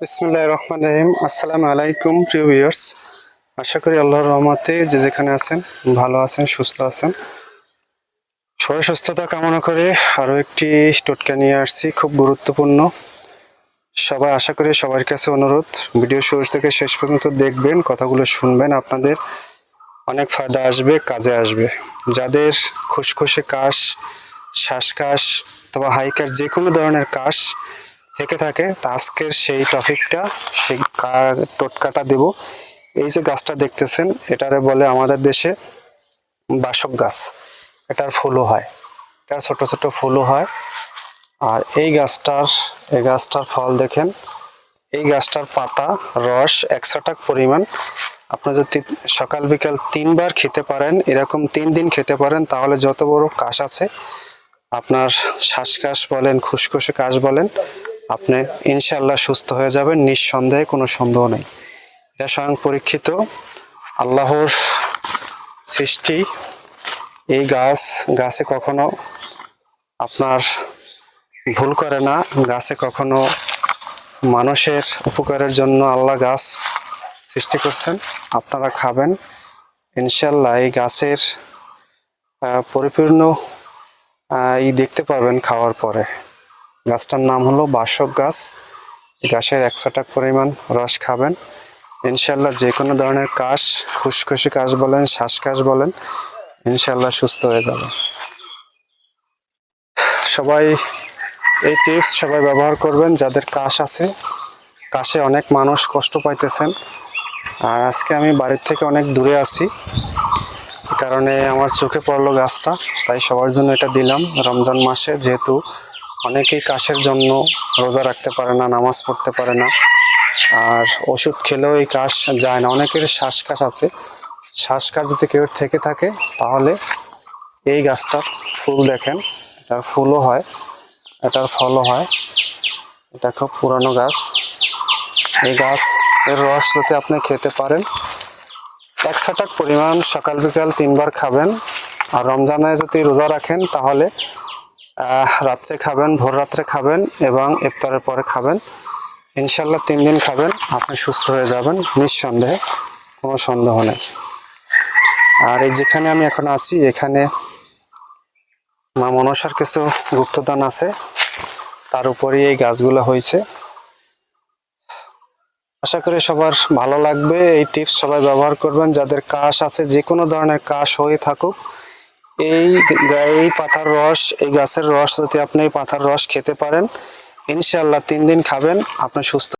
বিসমুল্লাহ রহমান রহিম। আসসালামু আলাইকুম, প্রিয় ভিউয়ার্স। আশা করি আল্লাহর রহমতে যে যেখানে আছেন, ভালো আছেন, সুস্থ আছেন। সবাই সুস্থতা কামনা করে আরও একটি টোটকা নিয়ে আসছি, খুব গুরুত্বপূর্ণ। সবাই আশা করি সবার কাছে অনুরোধ। ভিডিও শুরু থেকে শেষ পর্যন্ত দেখবেন, কথাগুলো শুনবেন, আপনাদের অনেক ফায়দা আসবে, কাজে আসবে। যাদের খুসখুসে কাশ, শ্বাসকাশ, অথবা হাইকার যে কোনো ধরনের কাশ থেকে থাকে আজকের সেই টপিকটা, সেই টোটকাটা দেব। এই যে গাছটা দেখতেছেন, এটারে বলে আমাদের দেশে বাসক গাছ। এটার ফুলও হয়। এটার ছোট ছোট ফুলও হয়। আর এই গাছটার এই গাছটার ফল দেখেন। এই গাছটার পাতা, রস একশো টাক পরিমাণ। আপনি যদি সকাল, বিকাল তিনবার খেতে পারেন, এরকম তিন দিন খেতে পারেন, তাহলে যত বড় কাশ আছে, আপনার শ্বাসকাশ বলেন খুসখুসে কাশ বলেন আপনি ইনশাল্লাহ সুস্থ হয়ে যাবেন, নিঃসন্দেহে কোনো সন্দেহ নেই। এটা স্বয়ং পরীক্ষিত আল্লাহর সৃষ্টি। এই গাছ, গাছে কখনো আপনার ভুল করে না, গাছে কখনো মানুষের উপকারের জন্য আল্লাহ গাছ সৃষ্টি করছেন, আপনারা খাবেন। ইনশাল্লাহ এই গাছের পরিপূর্ণ ই দেখতে পাবেন খাওয়ার পরে। গাছটার নাম হলো বাসক গাছ। গাছের একশো টাকা পরিমাণ রস খাবেন। ইনশাল্লাহ যে কোনো ধরনের কাশ খুসখুসি কাশ বলেন, শ্বাসকাশ বলেন ইনশাল্লাহ সুস্থ হয়ে যাবে। সবাই এই টিপস সবাই ব্যবহার করবেন, যাদের কাশ আছে। কাশে অনেক মানুষ কষ্ট পাইতেছেন। আর আজকে আমি বাড়ির থেকে অনেক দূরে আছি। কারণে আমার চোখে পড়ল গাছটা, তাই সবার জন্য এটা দিলাম। রমজান মাসে যেহেতু অনেকেই কাশের জন্য রোজা রাখতে পারে না, নামাজ পড়তে পারে না। আর ওষুধ খেলেও এই কাশ যায় না। অনেকের শ্বাসকাশ আছে। শ্বাসকাশ যদি কেউ থেকে থাকে, তাহলে এই গাছটার ফুল দেখেন। এটার ফুলও হয়, এটার ফলও হয়। এটা খুব পুরানো গাছ। এই গাছ এর রস যদি আপনি খেতে পারেন টাক পরিমাণ সকাল বিকাল তিনবার খাবেন। আর রমজানে যদি রোজা রাখেন, তাহলে রাত্রে খাবেন, ভোর রাত্রে খাবেন এবং ইফতারের পরে খাবেন। ইনশাল্লাহ তিন দিন খাবেন, আপনি সুস্থ হয়ে যাবেন, নিঃসন্দেহে কোনো সন্দেহ নেই। আর এই যেখানে আমি এখন আছি, এখানে মা মনসার কিছু গুপ্তদান আছে, তার উপরেই এই গাছগুলো হয়েছে। আশা করি সবার ভালো লাগবে, এই টিপস সবাই ব্যবহার করবেন, যাদের কাশ আছে, যে কোনো ধরনের কাশ হয়ে থাকুক এই এই পাতার রস, এই গাছের রস যদি আপনি পাতার রস খেতে পারেন ইনশাল্লাহ তিন দিন খাবেন, আপনি সুস্থ